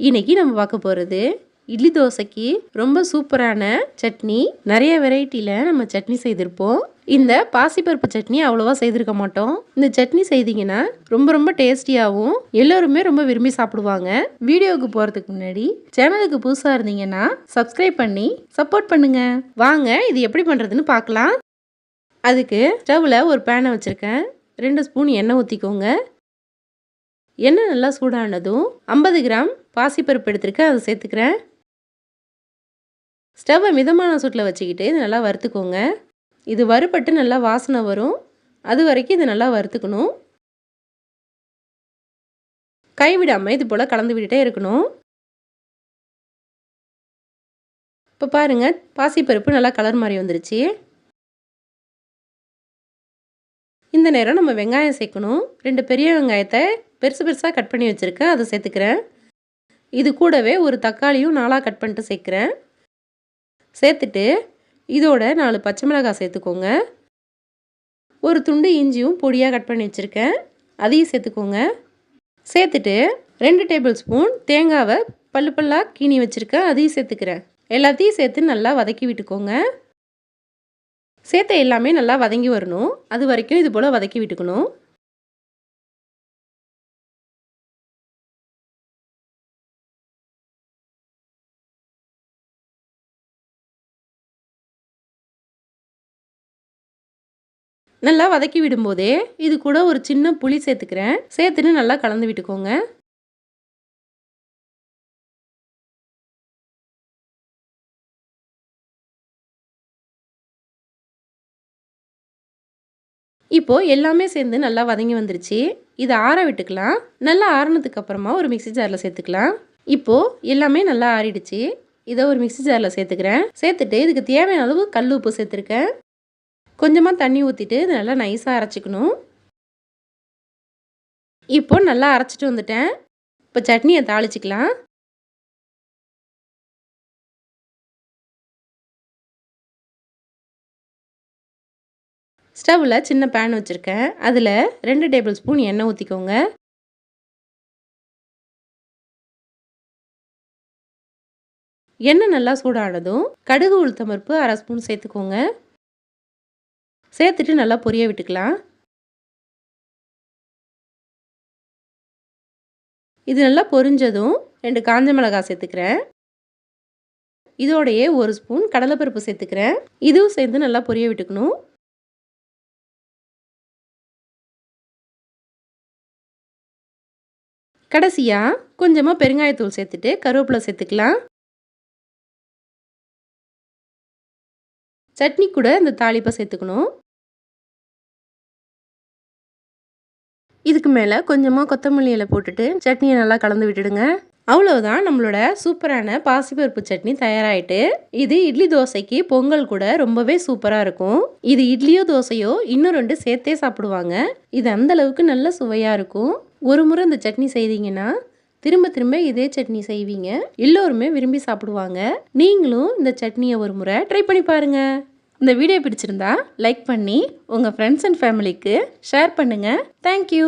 இன்னைக்கு நம்ம பார்க்க போகிறது இட்லி தோசைக்கு ரொம்ப சூப்பரான சட்னி. நிறைய வெரைட்டியில் நம்ம சட்னி செய்திருப்போம். இந்த பாசிப்பருப்பு சட்னி அவ்வளோவா செய்திருக்க மாட்டோம். இந்த சட்னி செய்தீங்கன்னா ரொம்ப ரொம்ப டேஸ்டியாகவும் எல்லோருமே ரொம்ப விரும்பி சாப்பிடுவாங்க. வீடியோவுக்கு போகிறதுக்கு முன்னாடி சேனலுக்கு புதுசாக இருந்தீங்கன்னா சப்ஸ்கிரைப் பண்ணி சப்போர்ட் பண்ணுங்க. வாங்க இது எப்படி பண்ணுறதுன்னு பார்க்கலாம். அதுக்கு ஸ்டவ்வில் ஒரு பேனை வச்சுருக்கேன். ரெண்டு ஸ்பூன் எண்ணெய் ஊற்றிக்கோங்க எண்ணெய் நல்லா சூடானதும் ஐம்பது கிராம் பாசிப்பருப்பு எடுத்துருக்கேன் அதை சேர்த்துக்கிறேன். ஸ்டவ்வை மிதமான சூட்டில் வச்சுக்கிட்டு இது நல்லா வறுத்துக்கோங்க. இது வறுபட்டு நல்லா வாசனை வரும். அது வரைக்கும் இது நல்லா வறுத்துக்கணும். கைவிடாமல் இது போல் கலந்து விட்டுட்டே இருக்கணும். இப்போ பாருங்கள் பாசிப்பருப்பு நல்லா கலர் மாதிரி வந்துருச்சு. இந்த நேரம் நம்ம வெங்காயம் சேர்க்கணும். ரெண்டு பெரிய வெங்காயத்தை பெருசு பெருசாக கட் பண்ணி வச்சுருக்கேன் அதை சேர்த்துக்கிறேன். இது கூடவே ஒரு தக்காளியும் நாளாக கட் பண்ணிட்டு சேர்க்குறேன். சேர்த்துட்டு இதோட நாலு பச்சை மிளகாய் சேர்த்துக்கோங்க. ஒரு துண்டு இஞ்சியும் பொடியாக கட் பண்ணி வச்சுருக்கேன். அதையும் சேர்த்துக்கோங்க. சேர்த்துட்டு ரெண்டு டேபிள் ஸ்பூன் தேங்காவை பல்லு பல்லாக கீனி வச்சுருக்கேன். அதையும் சேர்த்துக்கிறேன். எல்லாத்தையும் சேர்த்து நல்லா வதக்கி விட்டுக்கோங்க. சேர்த்த எல்லாமே நல்லா வதங்கி வரணும். அது வரைக்கும் இது போல் வதக்கி விட்டுக்கணும். நல்லா வதக்கி விடும்போதே இது கூட ஒரு சின்ன புளி சேர்த்துக்கிறேன். சேர்த்துன்னு நல்லா கலந்து விட்டுக்கோங்க. இப்போது எல்லாமே சேர்ந்து நல்லா வதங்கி வந்துருச்சு. இதை ஆற விட்டுக்கலாம். நல்லா ஆறினதுக்கு அப்புறமா ஒரு மிக்சி ஜாரில் சேர்த்துக்கலாம். இப்போது எல்லாமே நல்லா ஆறிடுச்சு. இதை ஒரு மிக்சி ஜாரில் சேர்த்துக்கிறேன். சேர்த்துட்டு இதுக்கு தேவையான அளவு கல் உப்பு சேர்த்துருக்கேன். கொஞ்சமாக தண்ணி ஊற்றிட்டு நல்லா நைஸாக அரைச்சிக்கணும். இப்போ நல்லா அரைச்சிட்டு வந்துட்டேன். இப்போ சட்னியை தாளிச்சிக்கலாம். ஸ்டவ்வில் சின்ன பேன் வச்சுருக்கேன். அதில் ரெண்டு டேபிள் ஸ்பூன் எண்ணெய் ஊற்றிக்கோங்க எண்ணெய் நல்லா சூடானதும் கடுகு உளுத்தம்பருப்பு அரை ஸ்பூன் சேர்த்துக்கோங்க. சேர்த்துட்டு நல்லா பொரிய விட்டுக்கலாம். இது நல்லா பொரிஞ்சதும் ரெண்டு காஞ்ச மிளகாய் சேர்த்துக்கிறேன். இதோடையே ஒரு ஸ்பூன் கடலைப்பருப்பு சேர்த்துக்கிறேன். இதுவும் சேர்ந்து நல்லா பொரிய விட்டுக்கணும். கடைசியாக கொஞ்சமாக பெருங்காயத்தூள் சேர்த்துட்டு கருவேப்பிலை சேர்த்துக்கலாம். சட்னி கூட இந்த தாளிப்பை சேர்த்துக்கணும். இதுக்கு மேலே கொஞ்சமாக கொத்தமல்லி இலை போட்டுட்டு சட்னியை நல்லா கலந்து விட்டுடுங்க. அவ்வளோதான் நம்மளோட சூப்பரான பாசிப்பருப்பு சட்னி தயாராகிட்டு இது இட்லி தோசைக்கு பொங்கல் கூட ரொம்பவே சூப்பராக இருக்கும். இது இட்லியோ தோசையோ இன்னும் ரெண்டு சேர்த்தே சாப்பிடுவாங்க. இது அந்த அளவுக்கு நல்ல சுவையாக இருக்கும். ஒரு முறை இந்த சட்னி செய்தீங்கன்னா திரும்ப திரும்ப இதே சட்னி செய்வீங்க. எல்லோருமே விரும்பி சாப்பிடுவாங்க. நீங்களும் இந்த சட்னியை ஒரு முறை ட்ரை பண்ணி பாருங்கள் இந்த வீடியோ பிடிச்சிருந்தா லைக் பண்ணி உங்கள் ஃப்ரெண்ட்ஸ் அண்ட் ஃபேமிலிக்கு ஷேர் பண்ணுங்கள் தேங்க்யூ